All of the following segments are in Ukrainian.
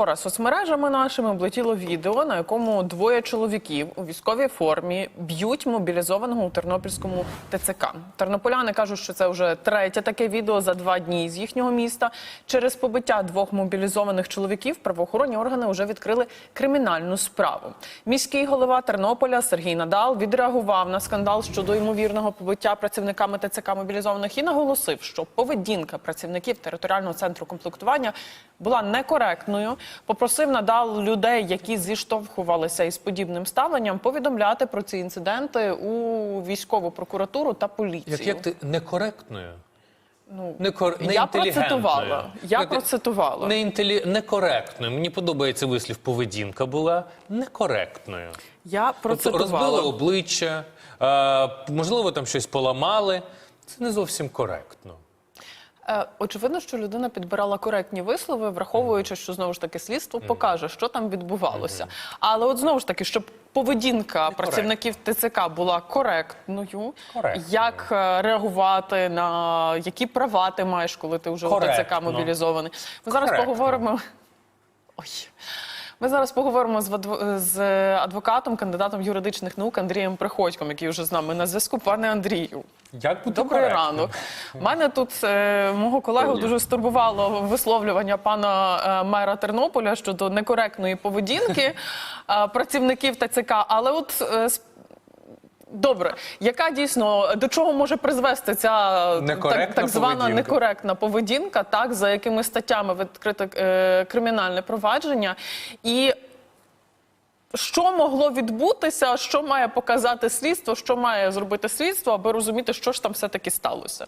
Вчора соцмережами нашими облетіло відео, на якому двоє чоловіків у військовій формі б'ють мобілізованого у Тернопільському ТЦК. Тернополяни кажуть, що це вже третє таке відео за два дні з їхнього міста. Через побиття двох мобілізованих чоловіків правоохоронні органи вже відкрили кримінальну справу. Міський голова Тернополя Сергій Надал відреагував на скандал щодо ймовірного побиття працівниками ТЦК мобілізованих і наголосив, що поведінка працівників територіального центру комплектування була некоректною. Попросив надал людей, які зіштовхувалися із подібним ставленням, повідомляти про ці інциденти у військову прокуратуру та поліцію. Як, як ти некоректною? Ну, Некор... я процитувала. Я процитувала. Неінтелі... Некоректною. Мені подобається вислів. Поведінка була некоректною. Я Тобто розбили обличчя, можливо, там щось поламали. Це не зовсім коректно. Е, Очевидно, що людина підбирала коректні вислови, враховуючи, що знову ж таки слідство покаже, що там відбувалося. Але от знову ж таки, щоб поведінка працівників ТЦК була коректною, як е, реагувати на які права ти маєш, коли ти вже у ТЦК мобілізований. Ми зараз Коректно. поговоримо. Ой. Ми зараз поговоримо з, з адвокатом, кандидатом юридичних наук Андрієм Приходьком, який вже з нами на зв'язку. Пане Андрію, Як бути Добрий ранок. Мене тут е, мого колегу дуже стурбувало висловлювання пана е, мера Тернополя щодо некоректної поведінки е, працівників ТЦК. Але от е, добре, яка дійсно до чого може призвести ця так, так звана поведінка. некоректна поведінка, так за якими статтями відкрите е, кримінальне провадження і. Що могло відбутися, що має показати слідство, що має зробити слідство, аби розуміти, що ж там все-таки сталося?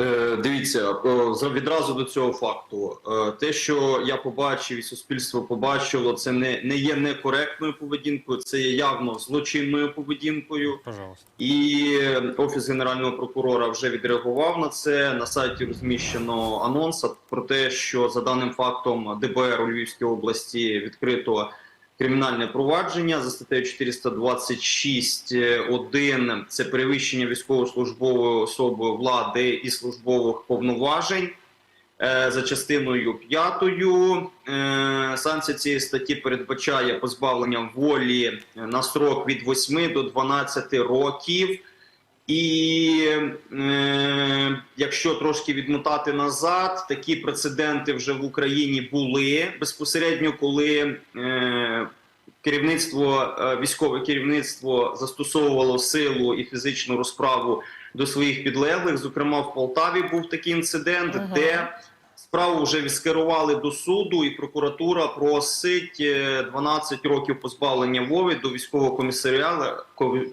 Е, Дивіться, відразу до цього факту. Е, Те, що я побачив і суспільство побачило, це не, не є некоректною поведінкою, це є явно злочинною поведінкою. Пожалуйста. І офіс генерального прокурора вже відреагував на це. На сайті розміщено анонс про те, що за даним фактом ДБР у Львівській області відкрито кримінальне провадження за статтею 426.1 – це перевищення військовослужбової особи влади і службових повноважень. Е, За частиною п'ятою е, санкція цієї статті передбачає позбавлення волі на срок від 8 до 12 років. І е, якщо трошки відмотати назад, такі прецеденти вже в Україні були безпосередньо, коли е, керівництво, е, військове керівництво застосовувало силу і фізичну розправу до своїх підлеглих. Зокрема, в Полтаві був такий інцидент, Ага. де справу вже скерували до суду, і прокуратура просить е, 12 років позбавлення воли до військового комісаріала,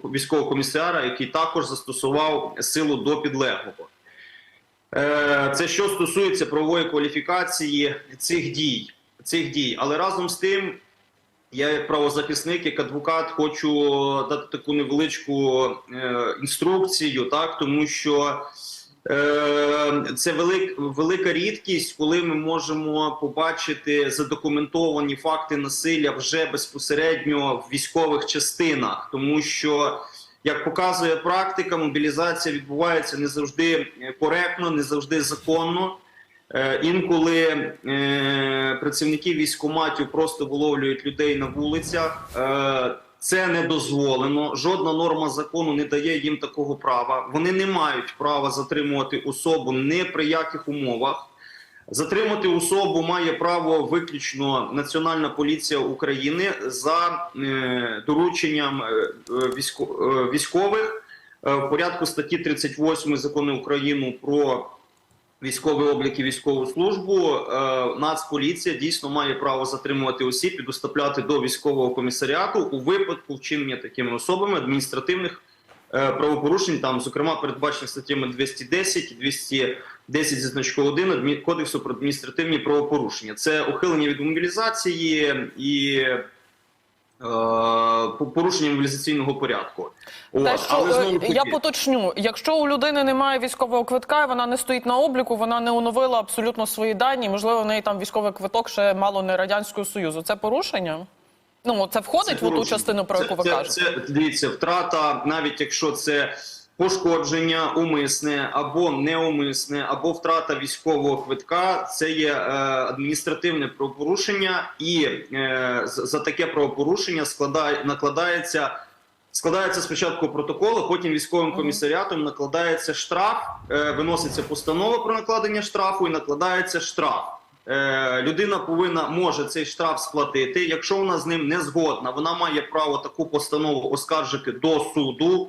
військового комісара, який також застосував силу до підлеглого. Е, Це що стосується правової кваліфікації цих дій. Цих дій. Але разом з тим, я як правозахисник, як адвокат, хочу дати таку невеличку е, інструкцію, так тому що е, це велик, велика рідкість, коли ми можемо побачити задокументовані факти насилля вже безпосередньо в військових частинах, тому що. Як показує практика, мобілізація відбувається не завжди е, коректно, не завжди законно. Е, Інколи е, працівники військкоматів просто виловлюють людей на вулицях. Це не дозволено. Жодна норма закону не дає їм такого права. Вони не мають права затримувати особу ні при яких умовах. Затримати особу має право виключно Національна поліція України за е, дорученням е, е, військо- військових в порядку статті 38 закону України про військовий облік і військову службу. Е, Нацполіція дійсно має право затримувати осіб і доставляти до військового комісаріату у випадку вчинення такими особами адміністративних е, правопорушень, там, зокрема, передбачені статтями 210 і 210 зі значком 1 Кодексу про адміністративні правопорушення. Це ухилення від мобілізації і е, по- порушення мобілізаційного порядку. Те, От, що але е, знову я таки- поточню, якщо у людини немає військового квитка, і вона не стоїть на обліку, вона не оновила абсолютно свої дані. Можливо, в неї там військовий квиток ще мало не радянського союзу. Це порушення? Ну це входить в ту частину, про Це- яку ви це, кажете. Це, дивіться, втрата, навіть якщо це Пошкодження умисне або неумисне, або втрата військового квитка це є е, адміністративне правопорушення, і е, за таке правопорушення складає накладається. Складається спочатку протокол, а потім військовим комісаріатом накладається штраф, е, виноситься постанова про накладення штрафу і накладається штраф. Людина повинна може цей штраф сплатити. Якщо вона з ним не згодна, вона має право таку постанову оскаржити до суду.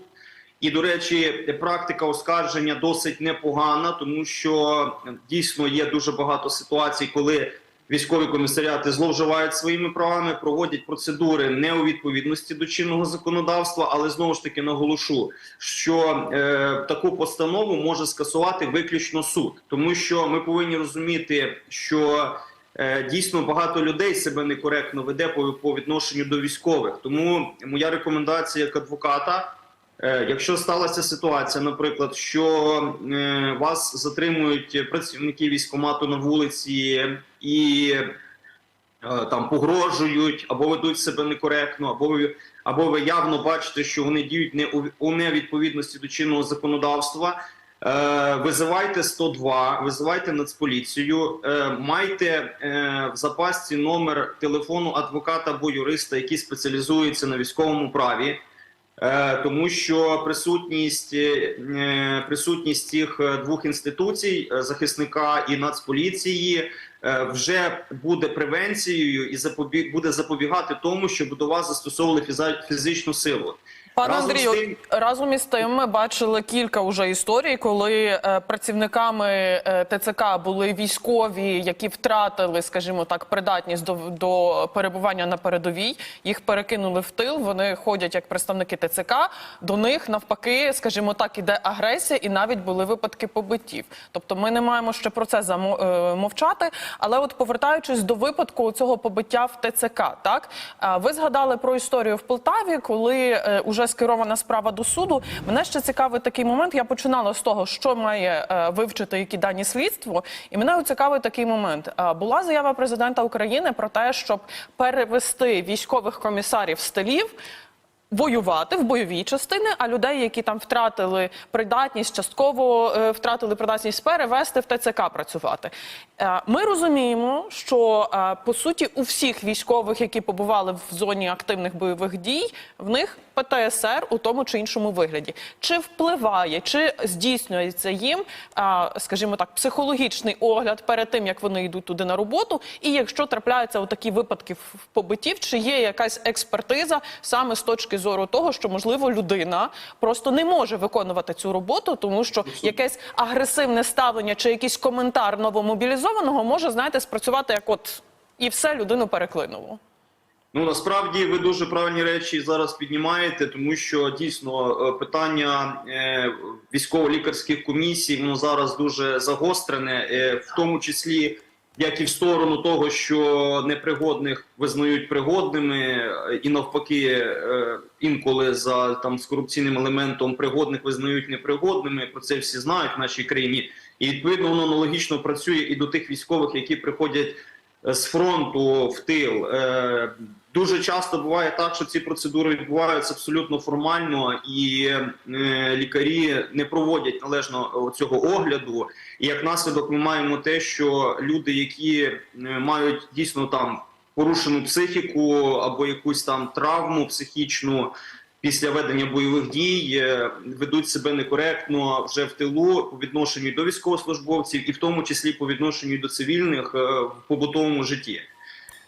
І, до речі, практика оскарження досить непогана, тому що дійсно є дуже багато ситуацій, коли військові комісаріати зловживають своїми правами, проводять процедури не у відповідності до чинного законодавства, але знову ж таки наголошу, що е, таку постанову може скасувати виключно суд, тому що ми повинні розуміти, що е, дійсно багато людей себе некоректно веде по відношенню до військових. Тому моя рекомендація як адвоката. Е, Якщо сталася ситуація, наприклад, що е, вас затримують працівники військкомату на вулиці і е, там погрожують або ведуть себе некоректно, або ви або ви явно бачите, що вони діють не у, у невідповідності до чинного законодавства. Е, визивайте 102, визивайте нацполіцію, е, майте в запасці номер телефону адвоката або юриста, який спеціалізується на військовому праві. Е, тому що присутність, е, присутність цих е, двох інституцій е, захисника і нацполіції е, вже буде превенцією і запобі- буде запобігати тому, щоб до вас застосовували фізичну силу. Пане Разом Андрію, з тим- разом із тим ми бачили кілька уже історій, коли е, працівниками е, ТЦК були військові, які втратили, скажімо так, придатність до, до перебування на передовій. Їх перекинули в тил. Вони ходять як представники ТЦК. До них навпаки, скажімо так, іде агресія, і навіть були випадки побиттів. Тобто, ми не маємо ще про це замо- е. Але, от повертаючись до випадку цього побиття в ТЦК, так ви згадали про історію в Полтаві, коли е, уже скерована справа до суду. Мене ще цікавий такий момент. Я починала з того, що має е, вивчити які дані слідство, і мене цікавий такий момент. Була заява президента України про те, щоб перевести військових комісарів з тилів воювати в бойові частини, а людей, які там втратили придатність, частково е, втратили придатність перевести в ТЦК працювати. Е, ми розуміємо, що е, по суті у всіх військових, які побували в зоні активних бойових дій, в них ПТСР у тому чи іншому вигляді. Чи впливає, чи здійснюється їм, скажімо так, психологічний огляд перед тим, як вони йдуть туди на роботу, і якщо трапляються такі випадки в- побиттів, чи є якась експертиза саме з точки зору того, що можливо людина просто не може виконувати цю роботу, тому що якесь агресивне ставлення чи якийсь коментар новомобілізованого може, знаєте, спрацювати як от і все людину переклинуло. Ну насправді ви дуже правильні речі зараз піднімаєте, тому що дійсно е, питання е, військово-лікарських комісій воно зараз дуже загострене, е, в тому числі як і в сторону того, що непригодних визнають пригодними, і навпаки, е, інколи за там з корупційним елементом пригодних визнають непригодними. Про це всі знають в нашій країні, і відповідно воно аналогічно працює і до тих військових, які приходять з фронту в тил. Е, Дуже часто буває так, що ці процедури відбуваються абсолютно формально, і е, лікарі не проводять належно цього огляду. І як наслідок, ми маємо те, що люди, які е, мають дійсно там порушену психіку або якусь там травму психічну. Після ведення бойових дій е, ведуть себе некоректно вже в тилу по відношенню до військовослужбовців, і в тому числі по відношенню до цивільних е, в побутовому житті.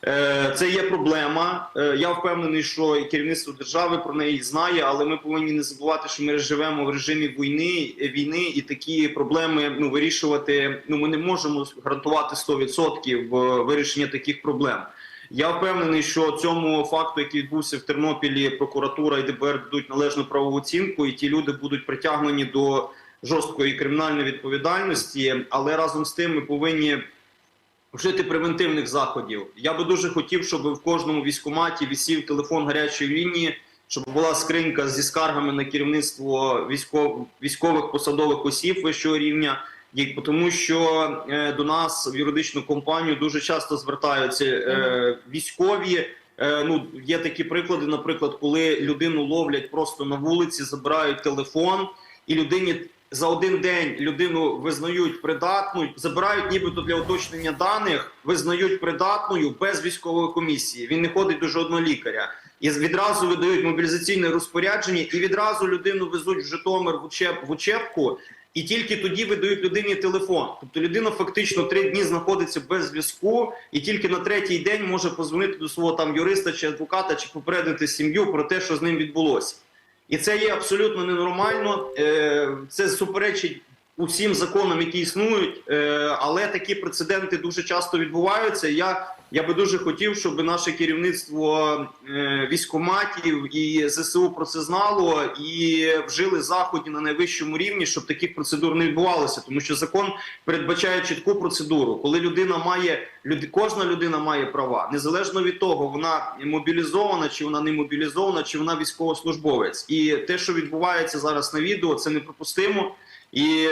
Е, Це є проблема. Я впевнений, що і керівництво держави про неї знає, але ми повинні не забувати, що ми живемо в режимі війни, війни і такі проблеми ну вирішувати. Ну ми не можемо гарантувати 100% вирішення таких проблем. Я впевнений, що цьому факту, який відбувся в Тернопілі, прокуратура і ДБР дадуть належну правову оцінку, і ті люди будуть притягнені до жорсткої кримінальної відповідальності. Але разом з тим ми повинні вжити превентивних заходів. Я би дуже хотів, щоб в кожному військкоматі висів телефон гарячої лінії, щоб була скринька зі скаргами на керівництво військов, військових посадових осіб вищого рівня. Як- Тому що е, до нас в юридичну компанію дуже часто звертаються е, військові. Е, ну є такі приклади, наприклад, коли людину ловлять просто на вулиці, забирають телефон і людині за один день людину визнають придатною, забирають нібито для уточнення даних, визнають придатною без військової комісії. Він не ходить до жодного лікаря. І відразу видають мобілізаційне розпорядження, і відразу людину везуть в Житомир в, учеб, в учебку, і тільки тоді видають людині телефон. Тобто людина фактично три дні знаходиться без зв'язку, і тільки на третій день може позвонити до свого там юриста чи адвоката, чи попередити сім'ю про те, що з ним відбулося. І це є абсолютно ненормально. Е, Це суперечить усім законам, які існують, Е, але такі прецеденти дуже часто відбуваються. Я, я би дуже хотів, щоб наше керівництво е, військоматів і ЗСУ про це знало і вжили заходів на найвищому рівні, щоб таких процедур не відбувалося, тому що закон передбачає чітку процедуру, коли людина має люд, кожна людина має права, незалежно від того, вона мобілізована чи вона не мобілізована, чи вона військовослужбовець. І те, що відбувається зараз на відео, це неприпустимо. І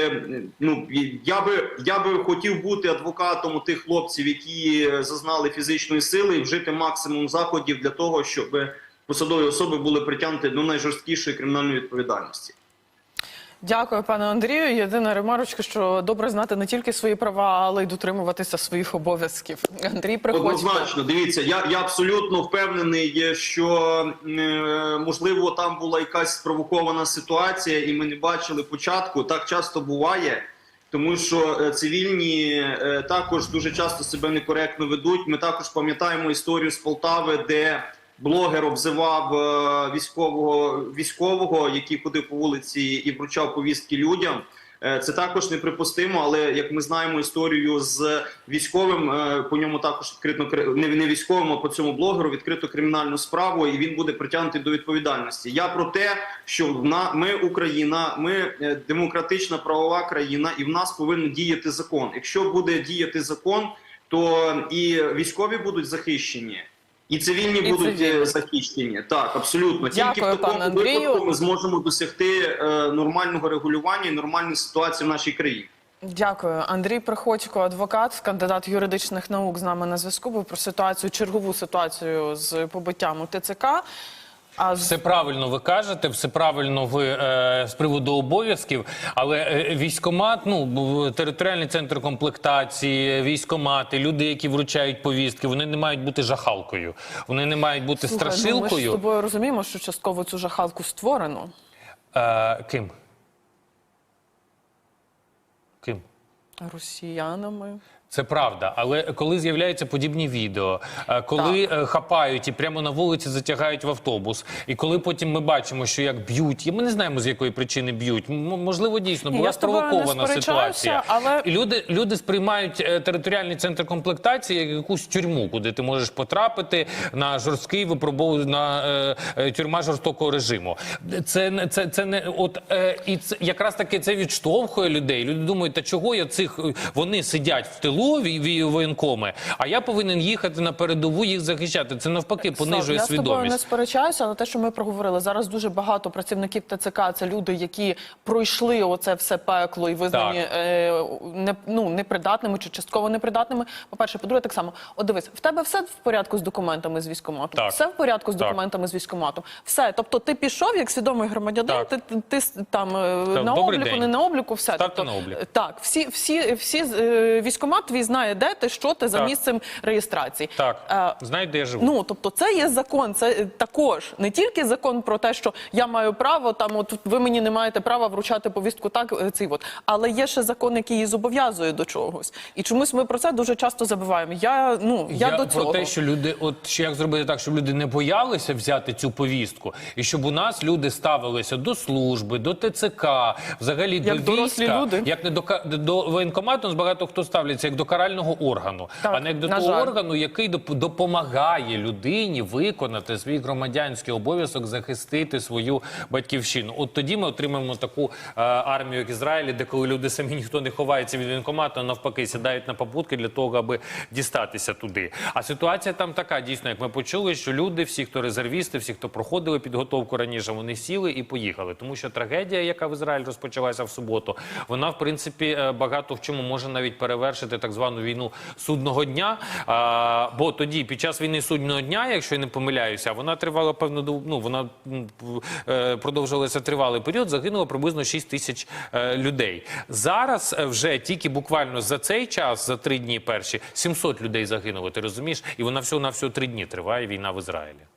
ну я би я би хотів бути адвокатом у тих хлопців, які зазнали фізичної сили, і вжити максимум заходів для того, щоб посадові особи були притягнуті до найжорсткішої кримінальної відповідальності. Дякую, пане Андрію. Єдина ремарочка, що добре знати не тільки свої права, але й дотримуватися своїх обов'язків. Андрій Приходько. Однозначно, дивіться, я, я абсолютно впевнений, що е, можливо там була якась спровокована ситуація, і ми не бачили початку. Так часто буває. Тому що е, цивільні е, також дуже часто себе некоректно ведуть. Ми також пам'ятаємо історію з Полтави, де блогер обзивав е, військового військового, який ходив по вулиці і вручав повістки людям. Е, Це також неприпустимо, але як ми знаємо історію з військовим, е, по ньому також відкрито кри- не, військовим, а по цьому блогеру відкрито кримінальну справу, і він буде притягнутий до відповідальності. Я про те, що ми Україна, ми демократична правова країна, і в нас повинен діяти закон. Якщо буде діяти закон, то і військові будуть захищені. І цивільні І будуть цивільні. е, захищені. Так, абсолютно. Тільки Дякую, в такому Андрію. випадку ми зможемо досягти е, нормального регулювання і нормальної ситуації в нашій країні. Дякую, Андрій Приходько, адвокат, кандидат юридичних наук з нами на зв'язку. Був про ситуацію, чергову ситуацію з побиттям у ТЦК. А Все правильно ви кажете, все правильно ви е, з приводу обов'язків, але е, військомат, ну територіальний центр комплектації, військомати, люди, які вручають повістки, вони не мають бути жахалкою, вони не мають бути Слухай, Ну, ми ж з тобою розуміємо, що частково цю жахалку створено. Е, ким? Ким? Росіянами. Це правда, але коли з'являються подібні відео, е, коли е, хапають і прямо на вулиці затягають в автобус, і коли потім ми бачимо, що як б'ють, і ми не знаємо з якої причини б'ють. Можливо, дійсно була спровокована ситуація. але- І люди, люди сприймають е, територіальний центр комплектації як якусь тюрму, куди ти можеш потрапити на жорсткий випробов... на е, тюрма жорстокого режиму. Це не це, це не от е, і це якраз таки це відштовхує людей. Люди думають, та чого я цих вони сидять в тилу вій- воєнкоми, а я повинен їхати на передову їх захищати. Це навпаки понижує я з тобою не сперечаюся, але те, що ми проговорили, зараз дуже багато працівників ТЦК це люди, які пройшли оце все пекло і визнані е, не, ну, непридатними чи частково непридатними. По-перше, по-друге, так само. От дивись, в тебе все в порядку з документами з військкоматом? Так. Все в порядку з Так. документами з військкоматом? Все. Тобто ти пішов як свідомий громадянин, ти, ти, ти там е, Так, на обліку, день. не на обліку, все. Ставте тобто, на облік. е, Так, всі, всі, всі е, військкомат твій знає, де ти, що ти за Так. місцем реєстрації. Так, Е, знають, де я живу. Ну тобто, це є закон. Це е, також не тільки закон про те, що я маю право там, от ви мені не маєте права вручати повістку, так е, цей от, але є ще закон, який її зобов'язує до чогось. І чомусь ми про це дуже часто забуваємо. Я ну я, до цього про те, що люди, от що як зробити так, щоб люди не боялися взяти цю повістку, і щоб у нас люди ставилися до служби, до ТЦК, взагалі Як до війська, люди. як не до до воєнкомату, нас багато хто ставляться як до карального органу, Так, а не як до того жаль. органу, який доп- допомагає людині виконати свій громадянський обов'язок, захистити свою батьківщину. От тоді ми отримаємо таку е, армію, як Ізраїлі, де коли люди самі ніхто не ховається від воєнкомату, а навпаки сідають на попутки для того, аби дістатися туди. А ситуація там така, дійсно, як ми почули, що люди, всі, хто резервісти, всі, хто проходили підготовку раніше, вони сіли і поїхали. Тому що трагедія, яка в Ізраїлі розпочалася в суботу, вона в принципі е, багато в чому може навіть перевершити так звану війну судного дня. А, бо тоді, під час війни судного дня, якщо я не помиляюся, вона тривала певно ну, вона е, продовжилася тривалий період. Загинуло приблизно 6 тисяч е, людей. Зараз е, вже тільки буквально за цей час, за три дні перші, 700 людей загинуло. Ти розумієш? І вона всього на всього три дні триває війна в Ізраїлі.